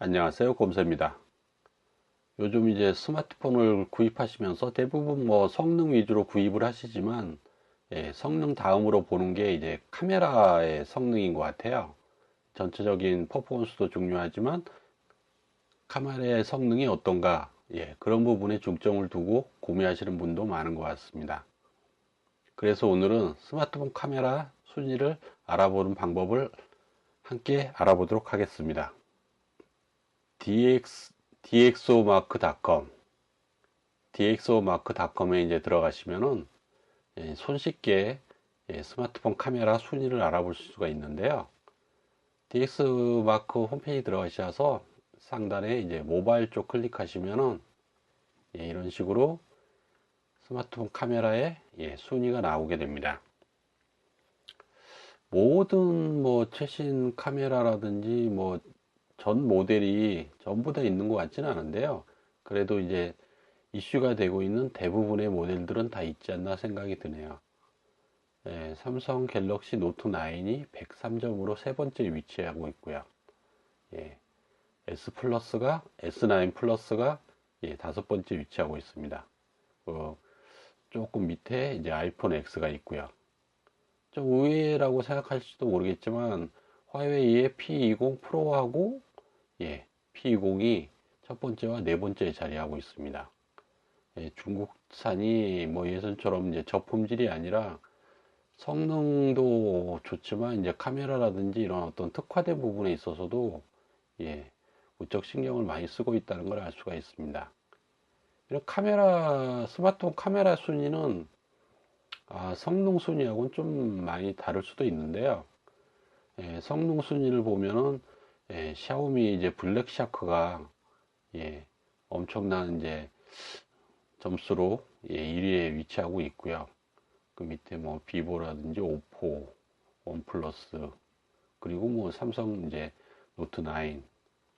안녕하세요. 곰새입니다. 요즘 이제 스마트폰을 구입하시면서 대부분 뭐 성능 위주로 구입을 하시지만 예, 성능 다음으로 보는 게 이제 카메라의 성능인 것 같아요. 전체적인 퍼포먼스도 중요하지만 카메라의 성능이 어떤가 예, 그런 부분에 중점을 두고 구매하시는 분도 많은 것 같습니다. 그래서 오늘은 스마트폰 카메라 순위를 알아보는 방법을 함께 알아보도록 하겠습니다 dx, dxomark.com dxomark.com에 이제 들어가시면은 예, 손쉽게 예, 스마트폰 카메라 순위를 알아볼 수가 있는데요. dxmark 홈페이지 들어가셔서 상단에 이제 모바일 쪽 클릭하시면은 예, 이런 식으로 스마트폰 카메라의 순위가 나오게 됩니다. 모든 뭐 최신 카메라라든지 뭐 전 모델이 전부 다 있는 것 같지는 않은데요. 그래도 이제 이슈가 되고 있는 대부분의 모델들은 다 있지 않나 생각이 드네요. 예, 삼성 갤럭시 노트 9이 103점으로 세 번째 위치하고 있고요. 예, S 플러스가 S9 플러스가 예, 다섯 번째 위치하고 있습니다. 어, 조금 밑에 이제 아이폰 X가 있고요. 좀 의외라고 생각할지도 모르겠지만 화웨이의 P20 프로하고 예, P20이 첫 번째와 네 번째 자리하고 있습니다. 예, 중국산이 뭐 예전처럼 이제 저품질이 아니라 성능도 좋지만 이제 카메라라든지 이런 어떤 특화된 부분에 있어서도 예, 무척 신경을 많이 쓰고 있다는 걸 알 수가 있습니다. 이런 카메라, 스마트폰 카메라 순위는 아, 성능 순위하고는 좀 많이 다를 수도 있는데요. 예, 성능 순위를 보면은 예, 샤오미 이제 블랙 샤크가 예, 엄청난 이제 점수로 예, 1위에 위치하고 있고요. 그 밑에 뭐 비보라든지 오포, 원플러스 그리고 뭐 삼성 이제 노트 9,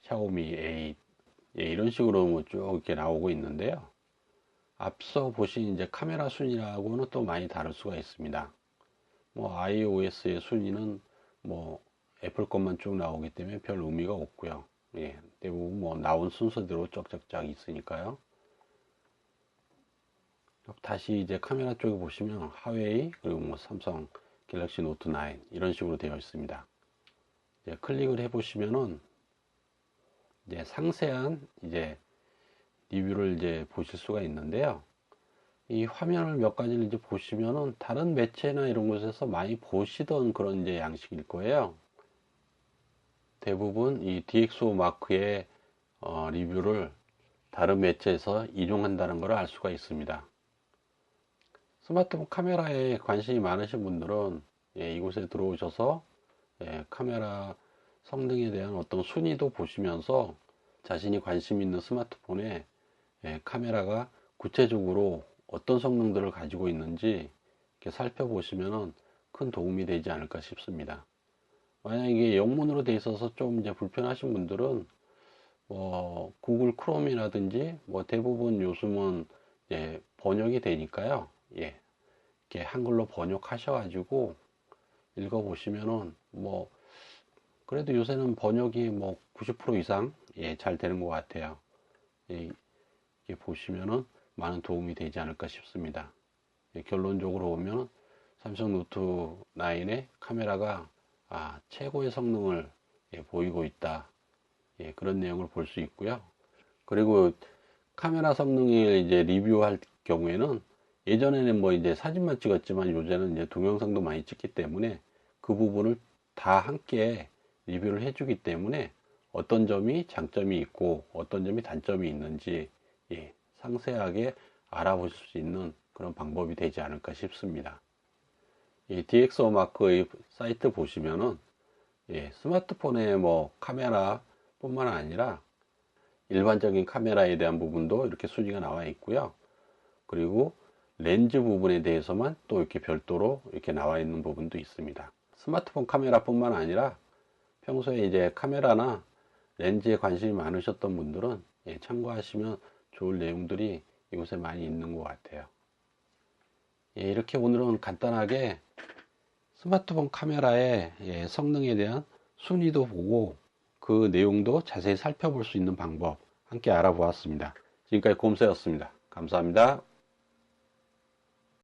샤오미 8 예, 이런 식으로 뭐 쭉 이렇게 나오고 있는데요. 앞서 보신 이제 카메라 순위라고는 또 많이 다를 수가 있습니다. 뭐 iOS의 순위는 뭐 애플 것만 쭉 나오기 때문에 별 의미가 없고요. 예, 대부분 뭐 나온 순서대로 쫙쫙쫙 있으니까요. 다시 이제 카메라 쪽에 보시면 하웨이 그리고 뭐 삼성 갤럭시 노트 9 이런 식으로 되어 있습니다. 이제 클릭을 해 보시면은 이제 상세한 이제 리뷰를 이제 보실 수가 있는데요. 이 화면을 몇 가지를 이제 보시면은 다른 매체나 이런 곳에서 많이 보시던 그런 이제 양식일 거예요. 대부분 이 DxO 마크의 어, 리뷰를 다른 매체에서 인용한다는 것을 알 수가 있습니다. 스마트폰 카메라에 관심이 많으신 분들은 예, 이곳에 들어오셔서 예, 카메라 성능에 대한 어떤 순위도 보시면서 자신이 관심 있는 스마트폰에 예, 카메라가 구체적으로 어떤 성능들을 가지고 있는지 살펴보시면 큰 도움이 되지 않을까 싶습니다. 만약 이게 영문으로 돼 있어서 좀 이제 불편하신 분들은 뭐 구글 크롬이라든지 뭐 대부분 요즘은 이제 번역이 되니까요. 예. 이렇게 한글로 번역하셔 가지고 읽어 보시면은 뭐 그래도 요새는 번역이 뭐 90% 이상 예, 잘 되는 것 같아요. 예, 이게 보시면은 많은 도움이 되지 않을까 싶습니다. 예, 결론적으로 보면 삼성 노트 9의 카메라가 아, 최고의 성능을 예, 보이고 있다. 예, 그런 내용을 볼 수 있고요. 그리고 카메라 성능을 이제 리뷰할 경우에는 예전에는 뭐 이제 사진만 찍었지만 요새는 이제 동영상도 많이 찍기 때문에 그 부분을 다 함께 리뷰를 해주기 때문에 어떤 점이 장점이 있고 어떤 점이 단점이 있는지 예, 상세하게 알아보실 수 있는 그런 방법이 되지 않을까 싶습니다. 이 DxO 마크의 사이트 보시면은 예, 스마트폰의 뭐 카메라 뿐만 아니라 일반적인 카메라에 대한 부분도 이렇게 순위가 나와 있고요. 그리고 렌즈 부분에 대해서만 또 이렇게 별도로 이렇게 나와 있는 부분도 있습니다. 스마트폰 카메라 뿐만 아니라 평소에 이제 카메라나 렌즈에 관심이 많으셨던 분들은 예, 참고하시면 좋을 내용들이 이곳에 많이 있는 것 같아요. 예, 이렇게 오늘은 간단하게 스마트폰 카메라의 예, 성능에 대한 순위도 보고 그그 내용도 자세히 살펴볼 수 있는 방법 함께 알아보았습니다. 지금까지 곰세였습니다. 감사합니다.